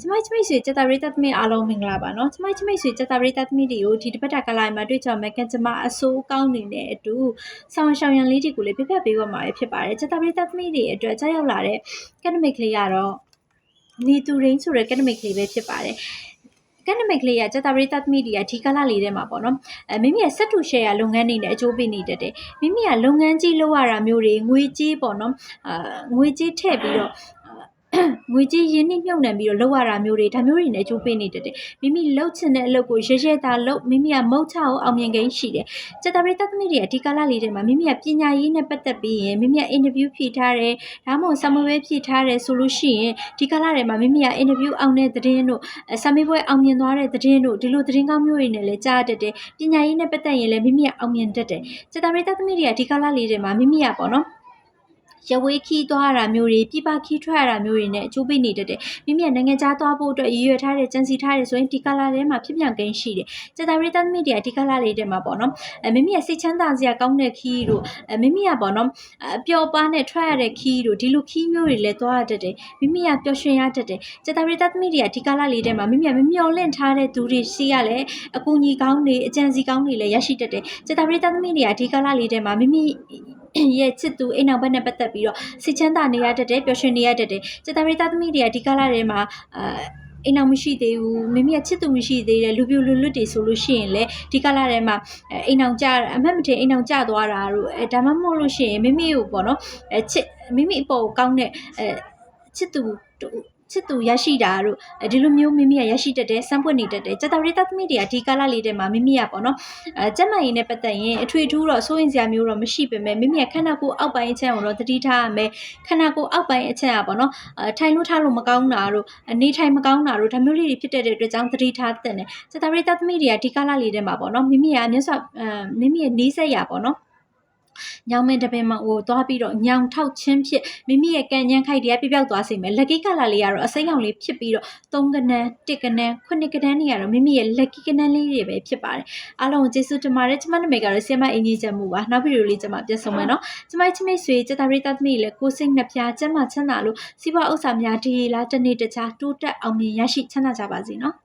ကျမချမိတ်ဆွေစက်တာရိတသမီးအားလုံးမင်္ဂလာပါနော်ကျမချမိတ်ဆွေစက်တာရိတသမီးတွေကိုဒီတစ်ပတ်တာကလာမှာတွေ့ကြမယ်ကန်ကျမအစိုးကောင်းနေတဲ့အတူဆောင်းရှောင်းရန်လေးတွေကိုလည်းပြပြပေးပါမှာဖြစ်ပါတယ်စက်တာရိတသမီးတွေအတွက်ကြောက်ရောက်လာတဲ့ကက်နမစ်ကလေးကတော့နေသူရင်းဆိုတဲ့ကက်နမစ်ကလေးပဲဖြစ်ပါတယ်ကက်နမစ်ကလေးကစက်တာရိတသမီးတွေကဒီကလာလေးထဲမှာပေါ့နော်အဲမိမိရဲ့စက်တူရှယ်ယာလုပ်ငန်းနေနဲ့အကျိုးပေးနေတတ်တယ်မိမိကလုပ်ငန်းကြီးလုပ်ရတာမျိုးတွေငွေကြီးပေါ့နော်အာငွေကြီးထည့်ပြီးတော့ ငွေကြီးရင်းနှီးမြှုပ်နှံပြီးတော့လုပ်ရတာမျိုးတွေဒါမျိုးတွေနဲ့အကျိုးပေးနေတတ်တယ်မိမိလှုပ်ချင်တဲ့အလုပ်ကိုရရတာလုပ်မိမိကမုတ်ချအောင်အောင်မြင်ကိန်းရှိတယ်စက်တာပရိသတ်သမီးတွေအဒီကာလလေးတွေမှာမိမိကပညာရေးနဲ့ပတ်သက်ပြီးရင်မိမိကအင်တာဗျူးဖြေထားတယ်ဒါမှမဟုတ်ဆာမဝဲဖြေထားတယ်ဆိုလို့ရှိရင်ဒီကာလတွေမှာမိမိကအင်တာဗျူးအောင်တဲ့သတင်းတို့အဲဆာမေးပွဲအောင်မြင်သွားတဲ့သတင်းတို့ဒီလိုသတင်းကောင်းမျိုးတွေနဲ့လည်းကြားတတ်တယ်ပညာရေးနဲ့ပတ်သက်ရင်လည်းမိမိကအောင်မြင်တတ်တယ်စက်တာပရိသတ်သမီးတွေကဒီကာလလေးတွေမှာမိမိကပေါ့နော် ရဝေးခီးသွားရတာမျိုးတွေပြပခီးထွက်ရတာမျိုးတွေနဲ့အကျိုးပေးနေတတ်တယ်မိမိကနိုင်ငံခြားသွားဖို့အတွက်ရည်ရွယ်ထားတဲ့ကြံစီထားတဲ့ဆိုရင်ဒီကာလာထဲမှာဖြစ်ပြန်ကိန်းရှိတယ်စက်တာရီတသမီတွေကဒီကာလာလေးထဲမှာပေါ့နော်အဲမိမိရဲ့စိတ်ချမ်းသာစရာကောင်းတဲ့ခီးတို့အဲမိမိကပေါ့နော်အပျော်ပါးနဲ့ထွက်ရတဲ့ခီးတို့ဒီလိုခီးမျိုးတွေလည်းသွားရတတ်တယ်မိမိကပျော်ရွှင်ရတတ်တယ်စက်တာရီတသမီတွေကဒီကာလာလေးထဲမှာမိမိကမမျော်လင့်ထားတဲ့သူတွေရှိရလဲအကူအညီကောင်းတွေအကြံစီကောင်းတွေလည်းရရှိတတ်တယ်စက်တာရီတသမီတွေကဒီကာလာလေးထဲမှာမိမိ ရဲ့ချစ်သူအိမ်နောက်ဘက်နဲ့ပတ်သက်ပြီးတော့စိတ်ချမ်းသာနေရတတ်တယ်ပျော်ရွှင်နေရတတ်တယ်စက်တာရီသားသမီးတွေကဒီကာလထဲမှာအာအိမ်နောက်မရှိသေးဘူးမိမိကချစ်သူမရှိသေးတယ်လူပြိုလူလွတ်တွေဆိုလို့ရှိရင်လည်းဒီကာလထဲမှာအဲအိမ်နောက်ကြအမတ်မထင်အိမ်နောက်ကြသွားတာတို့အဲဒါမှမဟုတ်လို့ရှိရင်မိမိကိုပေါ့နော်အဲချစ်မိမိအပေါ်ကိုကောင်းတဲ့အဲချစ်သူတူ ချစ်သူရရှိတာတို့အဲဒီလိုမျိုးမိမိကရရှိတတ်တယ်စမ်းပွင့်နေတတ်တယ်စက်တာရီသားသမီးတွေကဒီကာလလေးထဲမှာမိမိကပေါ့နော်အဲကျက်မရင်နဲ့ပတ်သက်ရင်အထွေထူးတော့စိုးရင်စရာမျိုးတော့မရှိပေမဲ့မိမိကခန္ဓာကိုယ်အောက်ပိုင်းအချက်ကိုတော့သတိထားရမယ်ခန္ဓာကိုယ်အောက်ပိုင်းအချက်ကပေါ့နော်အဲထိုင်လို့ထားလို့မကောင်းတာတို့အနေထိုင်မကောင်းတာတို့ဒါမျိုးလေးတွေဖြစ်တဲ့အတွက်ကြောင့်သတိထားတဲ့နဲ့စတာပရိသတ်သမီးတွေကဒီကာလလေးထဲမှာပေါ့နော်မိမိကမြတ်စွာအဲမိမိရဲ့နေဆက်ရပေါ့နော် ညောင်မင်းတပင်မဟိုသွားပြီးတော့ညောင်ထောက်ချင်းဖြစ်မိမိရဲ့ကံညမ်းခိုက်တွေကပြပြောက်သွားစေမယ်လက်ကီကလာလေးကတော့အစိမ်းရောင်လေးဖြစ်ပြီးတော့၃ကနန်း၁ကနန်းခုနှစ်ကနန်းတွေကတော့မိမိရဲ့လက်ကီကနန်းလေးတွေပဲဖြစ်ပါတယ်အားလုံးကိုကျေးဇူးတင်ပါတယ်ကျမနာမည်ကတော့ဆီယမအင်ကြီးချက်မှုပါနောက်ဗီဒီယိုလေးကျမပြန်ဆောင်မယ်နော်ကျမချစ်မိတ်ဆွေစတာရိတသမီးလည်းကိုစိတ်နှပြကျမချမ်းသာလို့စီးပွားဥစ္စာများဒီလားတစ်နေ့တခြားတိုးတက်အောင်မြင်ရရှိချမ်းသာကြပါစေနော်